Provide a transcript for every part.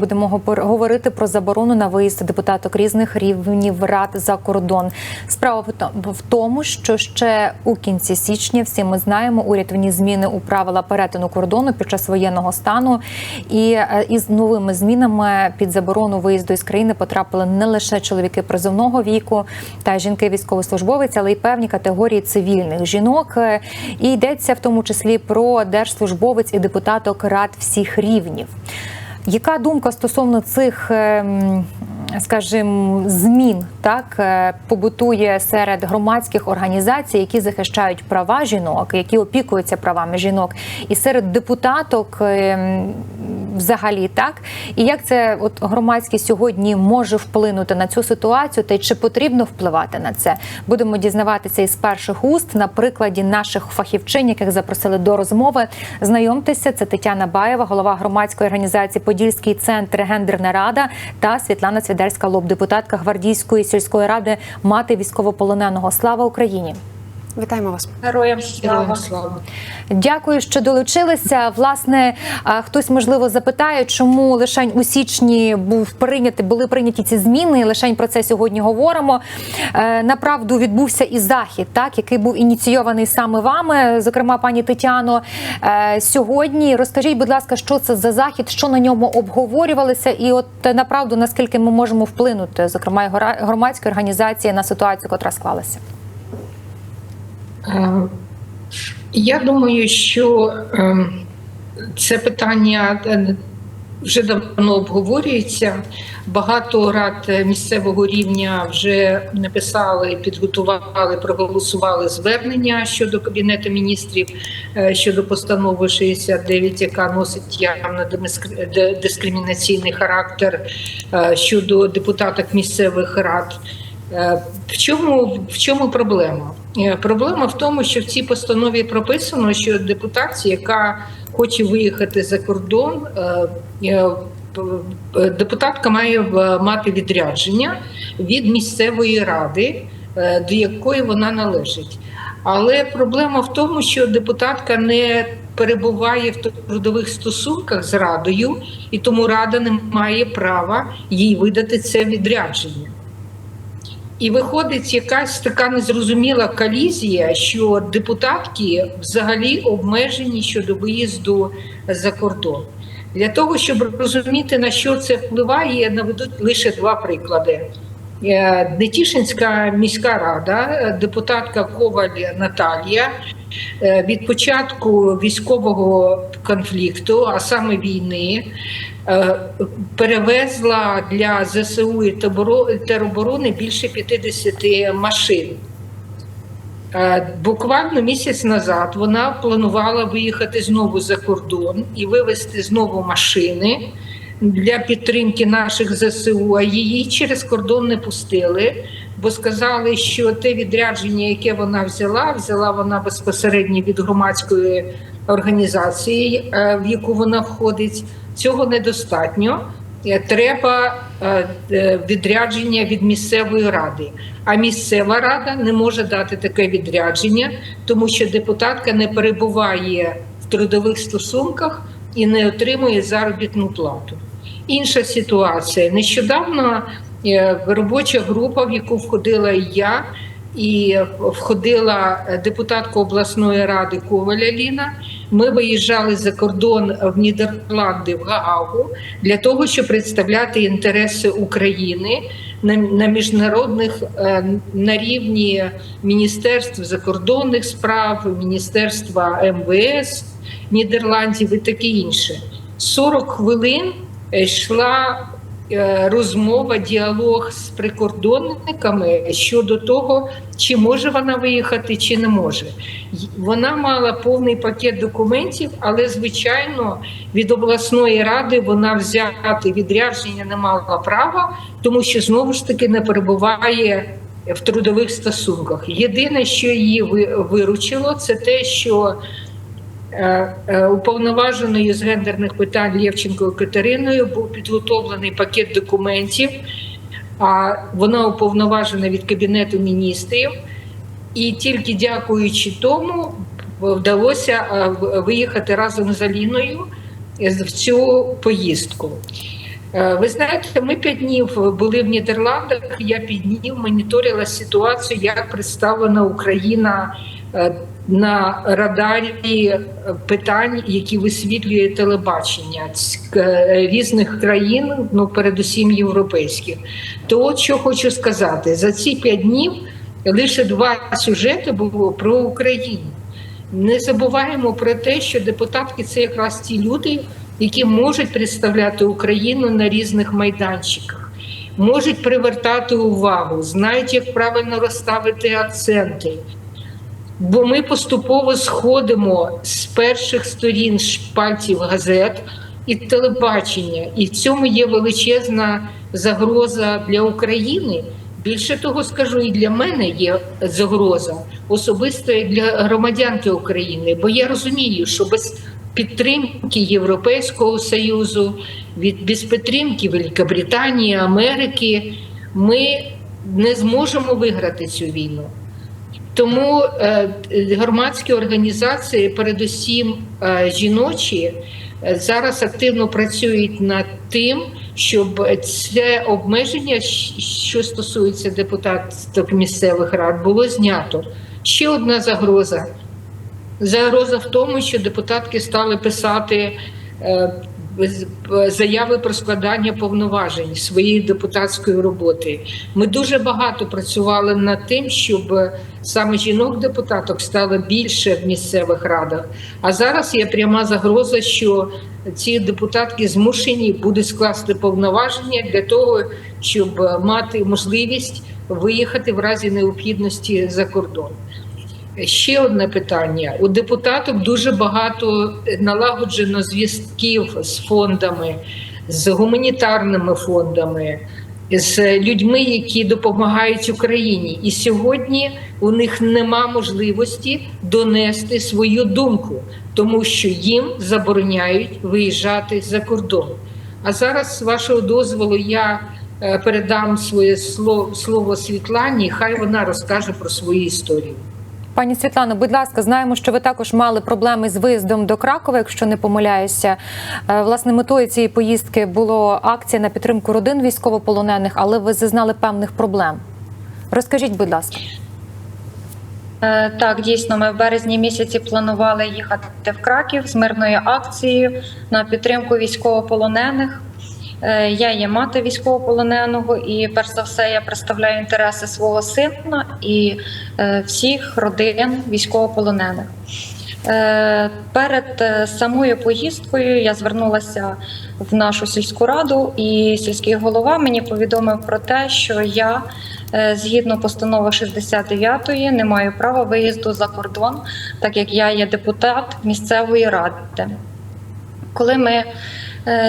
Будемо говорити про заборону на виїзд депутаток різних рівнів рад за кордон. Справа в то- в тому, що ще у кінці січня всі ми знаємо, уряд вніс зміни у правила перетину кордону під час воєнного стану. І е, із новими змінами під заборону виїзду із країни потрапили не лише чоловіки призовного віку та жінки військовослужбовець, але й певні категорії цивільних жінок. Е, І йдеться в тому числі про держслужбовець і депутаток рад всіх рівнів. Яка думка стосовно цих, ем, скажімо, змін так е, побутує серед громадських організацій, які захищають права жінок, які опікуються правами жінок, і серед депутаток ем, взагалі так? І як це от громадськість сьогодні може вплинути на цю ситуацію, та й чи потрібно впливати на це? Будемо дізнаватися із перших уст на прикладі наших фахівчин, яких запросили до розмови. Знайомтеся, це Тетяна Баєва, голова громадської організації Подільський центр Гендерна рада та Світлана Цвідерська лоб, депутатка гвардійської сільської ради, мати військовополоненого. Слава Україні! Вітаємо вас. Героям слава. слава. Дякую, що долучилися. Власне, хтось можливо запитає, чому лише у січні був прийнятий, були прийняті ці зміни. Лише про це сьогодні говоримо. Е, Направду відбувся і захід, так який був ініційований саме вами, зокрема, пані Тетяно. Е, Сьогодні розкажіть, будь ласка, що це за захід, що на ньому обговорювалося, і от е, направду наскільки ми можемо вплинути, зокрема, гора- громадські організації на ситуацію, котра склалася. Е, Я думаю, що е, це питання е, вже давно обговорюється. Багато рад місцевого рівня вже написали, підготували, проголосували звернення щодо Кабінету міністрів щодо постанови 69, яка носить явно дискримінаційний характер щодо депутаток місцевих рад. Е, В чому, в чому проблема? Е, Проблема в тому, що в цій постанові прописано, що депутація, яка хоче виїхати за кордон, е, депутатка має мати відрядження від місцевої ради, до якої вона належить. Але проблема в тому, що депутатка не перебуває в трудових стосунках з радою, і тому рада не має права їй видати це відрядження. І виходить якась така незрозуміла колізія, що депутатки взагалі обмежені щодо виїзду за кордон. Для того, щоб розуміти, на що це впливає, я наведу лише два приклади. Е, Нетішинська міська рада, депутатка Коваль Наталія, е, від початку військового конфлікту, а саме війни, перевезла для ЗСУ і тероборони більше 50 машин. Е, Буквально місяць назад вона планувала виїхати знову за кордон і вивезти знову машини для підтримки наших ЗСУ, а її через кордон не пустили, бо сказали, що те відрядження, яке вона взяла, взяла вона безпосередньо від громадської організації, е, в яку вона входить. Цього недостатньо. Е, Треба е, е, відрядження від місцевої ради. А місцева рада не може дати таке відрядження, тому що депутатка не перебуває в трудових стосунках і не отримує заробітну плату. Інша ситуація. Нещодавно робоча група, в яку входила і я, і входила депутатка обласної ради Коваля Ліна. Ми виїжджали за кордон в Нідерланди в Гаагу для того, щоб представляти інтереси України на, на міжнародних е, на рівні Міністерств закордонних справ, Міністерства МВС Нідерландів і таке інше. 40 хвилин е, йшла розмова, діалог з прикордонниками щодо того, чи може вона виїхати, чи не може. Вона мала повний пакет документів, але звичайно від обласної ради вона взяти відрядження не мала права, тому що знову ж таки не перебуває в трудових стосунках. Єдине, що її виручило, це те, що Е, е, уповноваженою з гендерних питань Лєвченкою Катериною був підготовлений пакет документів, а вона уповноважена від Кабінету міністрів. І тільки дякуючи тому вдалося е, виїхати разом з Аліною в цю поїздку. Е, Ви знаєте, ми п'ять днів були в Нідерландах. Я п'ять днів моніторила ситуацію, як представлена Україна е, на радарі е, питань, які висвітлює телебачення е, різних країн, ну передусім європейських. То от що хочу сказати, за ці п'ять днів лише два сюжети було про Україну. Не забуваємо про те, що депутатки це якраз ті люди, які можуть представляти Україну на різних майданчиках, можуть привертати увагу, знають, як правильно розставити акценти. Бо ми поступово сходимо з перших сторін шпальтів газет і телебачення, і в цьому є величезна загроза для України. Більше того, скажу, і для мене є загроза особисто і для громадянки України, бо я розумію, що без підтримки Європейського союзу, від без підтримки Великобританії, Америки, ми не зможемо виграти цю війну. Тому е, громадські організації, передусім е, жіночі, е, зараз активно працюють над тим, щоб це обмеження, що стосується депутатів місцевих рад, було знято. Ще одна загроза. Загроза в тому, що депутатки стали писати заяви про складання повноважень своєї депутатської роботи. Ми дуже багато працювали над тим, щоб саме жінок-депутаток стало більше в місцевих радах. А зараз є пряма загроза, що ці депутатки змушені будуть скласти повноваження для того, щоб мати можливість виїхати в разі необхідності за кордон. Ще одне питання: у депутаток дуже багато налагоджено зв'язків з фондами, з гуманітарними фондами, з людьми, які допомагають Україні. І сьогодні у них нема можливості донести свою думку, тому що їм забороняють виїжджати за кордон. А зараз, з вашого дозволу, я е, передам своє слово, слово Світлані, хай вона розкаже про свою історію. Пані Світлано, будь ласка, знаємо, що ви також мали проблеми з виїздом до Кракова, якщо не помиляюся. Е, Власне, метою цієї поїздки було акція на підтримку родин військовополонених, але ви зазнали певних проблем. Розкажіть, будь ласка. Е, Так, дійсно, ми в березні місяці планували їхати в Краків з мирною акцією на підтримку військовополонених. Е, Я є мати військовополоненого, і перш за все я представляю інтереси свого сина і е, всіх родин військовополонених. Е, Перед самою поїздкою я звернулася в нашу сільську раду, і сільський голова мені повідомив про те, що я згідно постанови 69 не маю права виїзду за кордон, так як я є депутат місцевої ради. Коли ми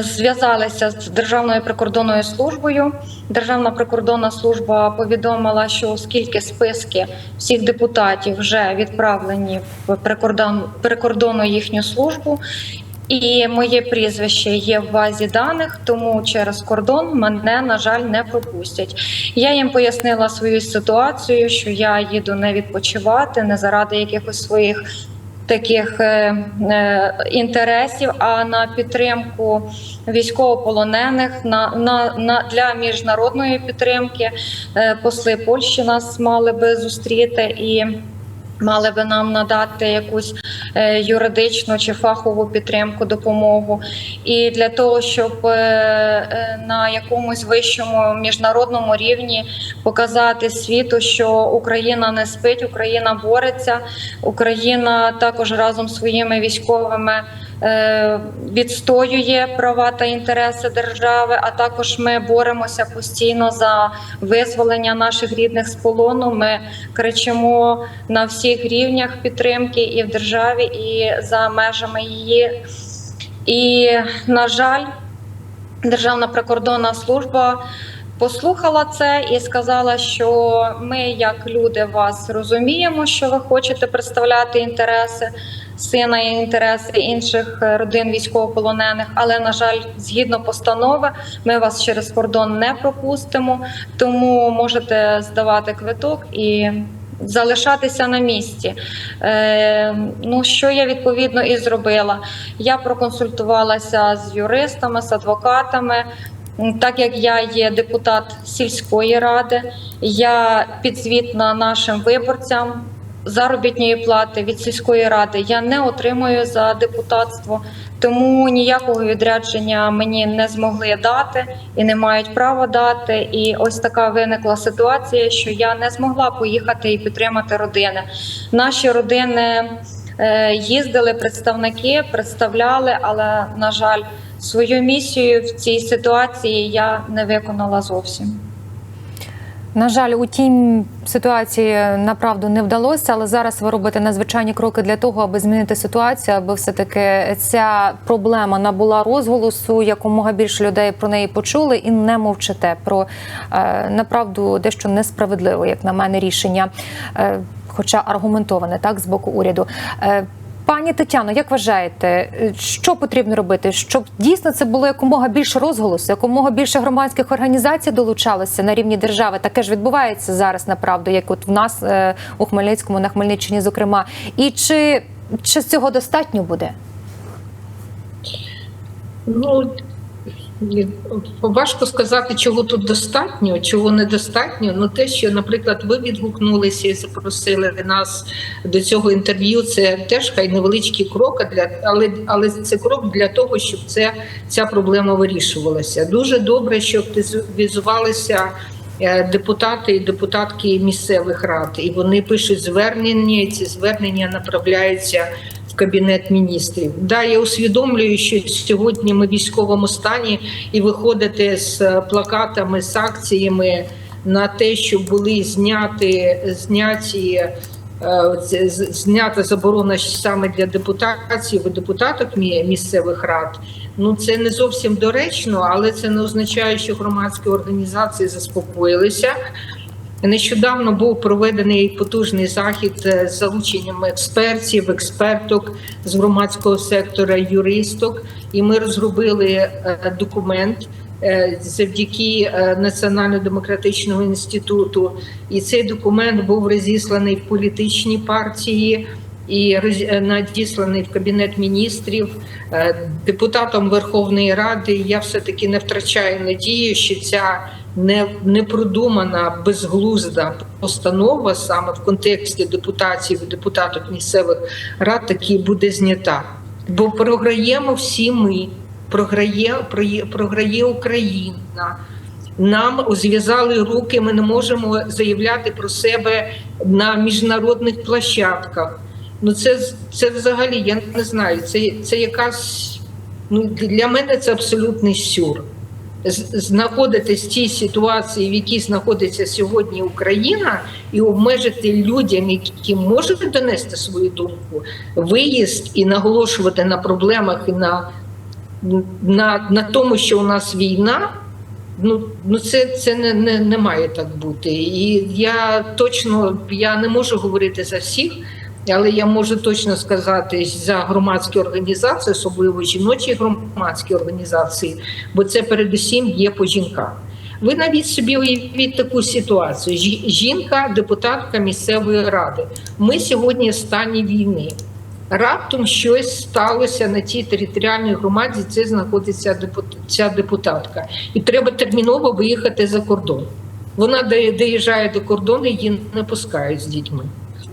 зв'язалися з Державною прикордонною службою, Державна прикордонна служба повідомила, що оскільки списки всіх депутатів вже відправлені в прикордон, прикордонну їхню службу, і моє прізвище є в базі даних, тому через кордон мене, на жаль, не пропустять. Я їм пояснила свою ситуацію, що я їду не відпочивати, не заради якихось своїх таких е, е, інтересів, а на підтримку військовополонених на, на, на для міжнародної підтримки. Е, посли Польщі нас мали би зустріти і. Мали би нам надати якусь е, юридичну чи фахову підтримку, допомогу, і для того, щоб е, е, на якомусь вищому міжнародному рівні показати світу, що Україна не спить, Україна бореться, Україна також разом з своїми військовими відстоює права та інтереси держави. А також ми боремося постійно за визволення наших рідних з полону. Ми кричимо на всіх рівнях підтримки і в державі, і за межами її. І на жаль, Державна прикордонна служба послухала це і сказала, що ми, як люди, вас розуміємо, що ви хочете представляти інтереси сина і інтереси інших е, родин військовополонених. Але на жаль, згідно постанови, ми вас через кордон не пропустимо, тому можете здавати квиток і. Залишатися на місці. Е, ну, що я відповідно і зробила. Я проконсультувалася з юристами, з адвокатами. Так як я є депутат сільської ради, я підзвітна нашим виборцям заробітної плати від сільської ради я не отримую за депутатство, тому ніякого відрядження мені не змогли дати і не мають права дати. І ось така виникла ситуація, що я не змогла поїхати і підтримати родини. Наші родини е, їздили представники, представляли, але на жаль, свою місію в цій ситуації я не виконала зовсім. На жаль, у тій ситуації направду не вдалося, але зараз ви робите надзвичайні кроки для того, аби змінити ситуацію, аби все таки ця проблема набула розголосу, якомога більше людей про неї почули і не мовчите про е, направду дещо несправедливе, як на мене, рішення, е, хоча аргументоване так з боку уряду. Пані Тетяно, як вважаєте, е, що потрібно робити, щоб дійсно це було якомога більше розголосу, якомога більше громадських організацій долучалося на рівні держави? Таке ж відбувається зараз, направду, як от в нас е, у Хмельницькому, на Хмельниччині, зокрема. І чи, чи з цього достатньо буде? Ну важко сказати, чого тут достатньо, чого недостатньо. Ну те, що, наприклад, ви відгукнулися і запросили нас до цього інтерв'ю, це теж хай невеличкий крок, для але, але це крок для того, щоб це ця проблема вирішувалася. Дуже добре, що активізувалися е, депутати і депутатки місцевих рад, і вони пишуть звернення. і Ці звернення направляються кабінет міністрів. Да, я усвідомлюю, що сьогодні ми в військовому стані і виходити з плакатами, з акціями на те, щоб були зняти зняті. е, Знята заборона саме для депутатів і депутаток місцевих рад. Ну це не зовсім доречно, але це не означає, що громадські організації заспокоїлися. Нещодавно був проведений потужний захід з залученням експертів, експерток з громадського сектора, юристок, і ми розробили е, документ е, завдяки е, Національно-демократичному інституту. І цей документ був розісланий в політичні партії. І надісланий в кабінет міністрів депутатам Верховної Ради. Я все таки не втрачаю надії, що ця непродумана, безглузда постанова саме в контексті депутатів і депутаток місцевих рад таки буде знята. Бо програємо всі ми, програє, програє, Україна. Нам зв'язали руки, ми не можемо заявляти про себе на міжнародних площадках. Ну це, це взагалі, я не знаю, це, це якась ну, для мене це абсолютний сюр знаходитись в тій ситуації, в якій знаходиться сьогодні Україна, і обмежити людям, які можуть донести свою думку, виїзд і наголошувати на проблемах і на, на, на тому, що у нас війна. Ну, ну це, це не, не, не має так бути. І я точно я не можу говорити за всіх, але я можу точно сказати за громадські організації, особливо жіночі громадські організації, бо це передусім є по жінках. Ви навіть собі уявіть таку ситуацію: жінка, депутатка місцевої ради. Ми сьогодні в стані війни. Раптом щось сталося на тій територіальній громаді, це знаходиться ця депутатка, і треба терміново виїхати за кордон. Вона доїжджає до кордону, її не пускають з дітьми.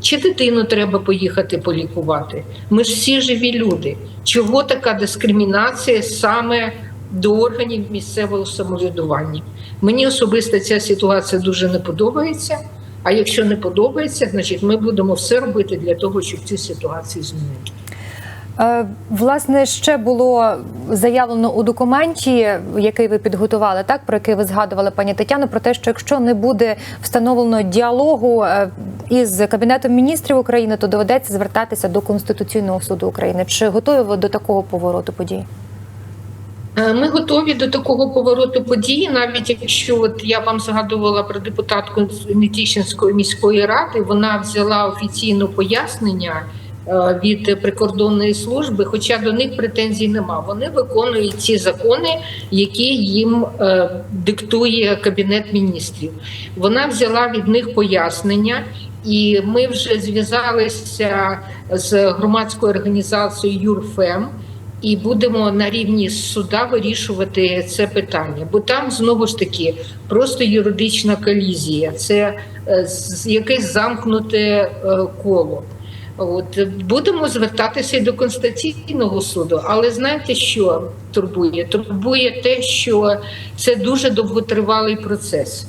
Чи дитину треба поїхати полікувати? Ми ж всі живі люди. Чого така дискримінація саме до органів місцевого самоврядування? Мені особисто ця ситуація дуже не подобається. А якщо не подобається, значить ми будемо все робити для того, щоб цю ситуацію змінити. Е, Власне, ще було заявлено у документі, який ви підготували, так про який ви згадували, пані Тетяно, про те, що якщо не буде встановлено діалогу е, із кабінетом міністрів України, то доведеться звертатися до Конституційного суду України. Чи готові ви до такого повороту подій? Е, Ми готові до такого повороту події, навіть якщо от я вам згадувала про депутатку Нетішинської міської ради, вона взяла офіційне пояснення від прикордонної служби, хоча до них претензій нема. Вони виконують ті закони, які їм е, диктує кабінет міністрів. Вона взяла від них пояснення. І ми вже зв'язалися з громадською організацією ЮРФЕМ, і будемо на рівні суда вирішувати це питання. Бо там знову ж таки просто юридична колізія, це е, якесь замкнуте е, коло. От будемо звертатися до конституційного суду, але знаєте, що турбує? Турбує те, що це дуже довготривалий процес.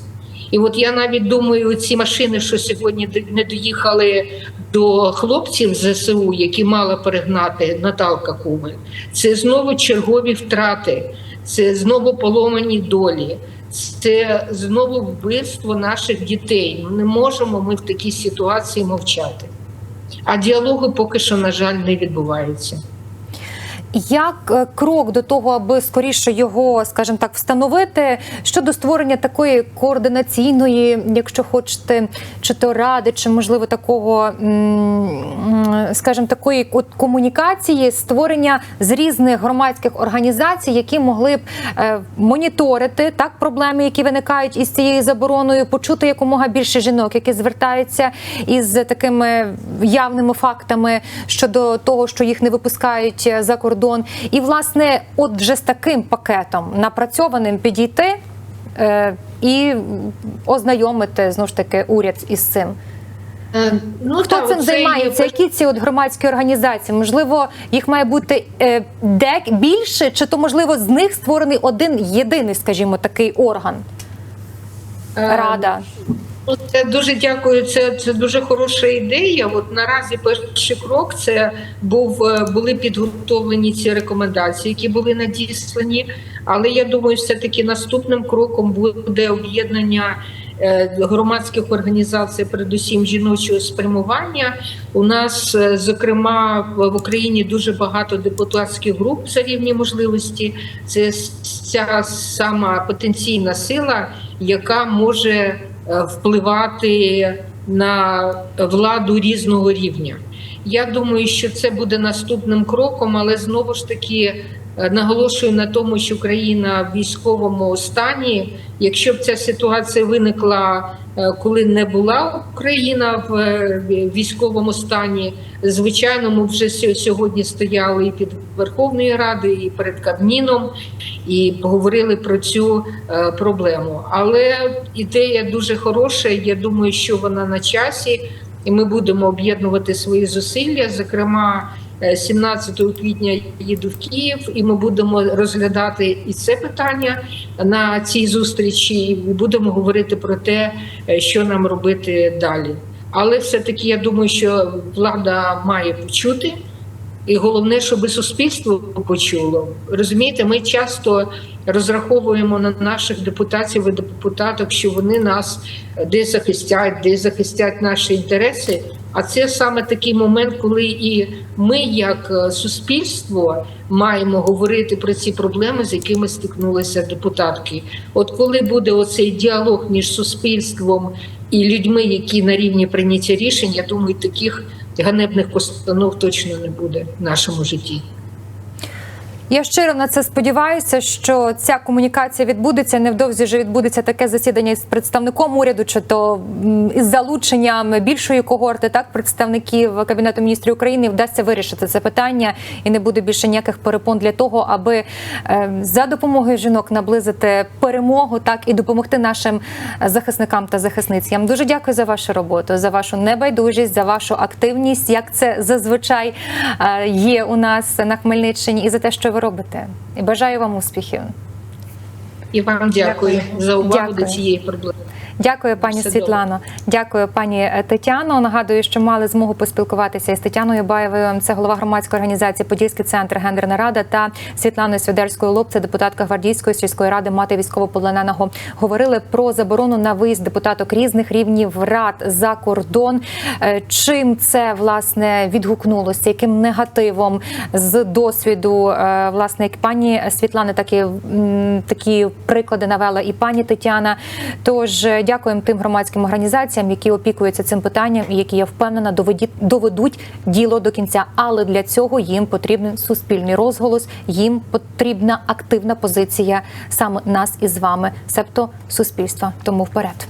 І от я навіть думаю, ці машини, що сьогодні не доїхали до хлопців з ЗСУ, які мала перегнати Наталка Куми, це знову чергові втрати, це знову поломані долі, це знову вбивство наших дітей. Не можемо ми в такій ситуації мовчати. А діалогу поки що, на жаль, не відбувається. Як е, крок до того, аби скоріше його, скажімо так, встановити щодо створення такої координаційної, якщо хочете, чи то ради, чи можливо такого, скажімо, такої комунікації, створення з різних громадських організацій, які могли б е, моніторити так проблеми, які виникають із цією забороною, почути якомога більше жінок, які звертаються із такими явними фактами щодо того, що їх не випускають е, за кордон, і власне, от вже з таким пакетом напрацьованим підійти е, і ознайомити знову ж таки уряд із цим. Е, Ну, Хто та, цим займається? є Які ці от громадські організації? Можливо, їх має бути е, дек більше, чи то можливо з них створений один єдиний, скажімо, такий орган Е, рада. Ну, Це дуже дякую. Це, це дуже хороша ідея. От наразі перший крок це був е, були підготовлені ці рекомендації, які були надіслані. Але я думаю, все таки наступним кроком буде об'єднання е, громадських організацій, передусім жіночого спрямування. У нас, е, зокрема, в Україні дуже багато депутатських груп за рівні можливості. Це ця сама потенційна сила, яка може впливати на владу різного рівня. Я думаю, що це буде наступним кроком, але знову ж таки е, наголошую на тому, що країна в військовому стані. Якщо б ця ситуація виникла, е, коли не була Україна в е, військовому стані, звичайно, ми вже сьогодні стояли і під Верховною Радою, і перед Кабміном, і поговорили про цю е, проблему. Але ідея дуже хороша. Я думаю, що вона на часі, і ми будемо об'єднувати свої зусилля. Зокрема, е, 17 квітня їду в Київ, і ми будемо розглядати і це питання на цій зустрічі. І будемо говорити про те, е, що нам робити далі. Але все-таки я думаю, що влада має почути. І головне, щоб суспільство почуло. Розумієте, ми часто розраховуємо на наших депутатів і депутаток, що вони нас десь захистять, десь захистять наші інтереси. А це саме такий момент, коли і ми, як е, суспільство, маємо говорити про ці проблеми, з якими стикнулися депутатки. От коли буде оцей діалог між суспільством і людьми, які на рівні прийняття рішень, я думаю, таких ганебних постанов точно не буде в нашому житті. Я щиро на це сподіваюся, що ця комунікація відбудеться. Невдовзі вже відбудеться таке засідання із представником уряду, чи то із залученням більшої когорти, так представників кабінету міністрів України вдасться вирішити це питання, і не буде більше ніяких перепон для того, аби е, за допомогою жінок наблизити перемогу, так і допомогти нашим захисникам та захисницям. Дуже дякую за вашу роботу, за вашу небайдужість, за вашу активність, як це зазвичай е, є у нас на Хмельниччині, і за те, що ви робите. І бажаю вам успіхів. І вам дякую, за увагу Дякую. до цієї проблеми. Дякую, пані Все Світлано. Дякую, пані Тетяно. Нагадую, що мали змогу поспілкуватися із Тетяною Баєвою. Це голова громадської організації Подільський центр Гендерна Рада та Світланою Свідерською Лоб, це депутатка гвардійської сільської ради мати військовополоненого. Говорили про заборону на виїзд депутаток різних рівнів рад за кордон. Е, Чим це власне відгукнулося? Яким негативом з досвіду е, власне як пані Світлани, так і м, такі приклади навела і пані Тетяна. Тож е, дякуємо тим громадським організаціям, які опікуються цим питанням, і які я впевнена доведіть доведуть діло до кінця. Але для цього їм потрібен суспільний розголос, їм потрібна активна позиція саме нас із вами, себто суспільства. Тому вперед.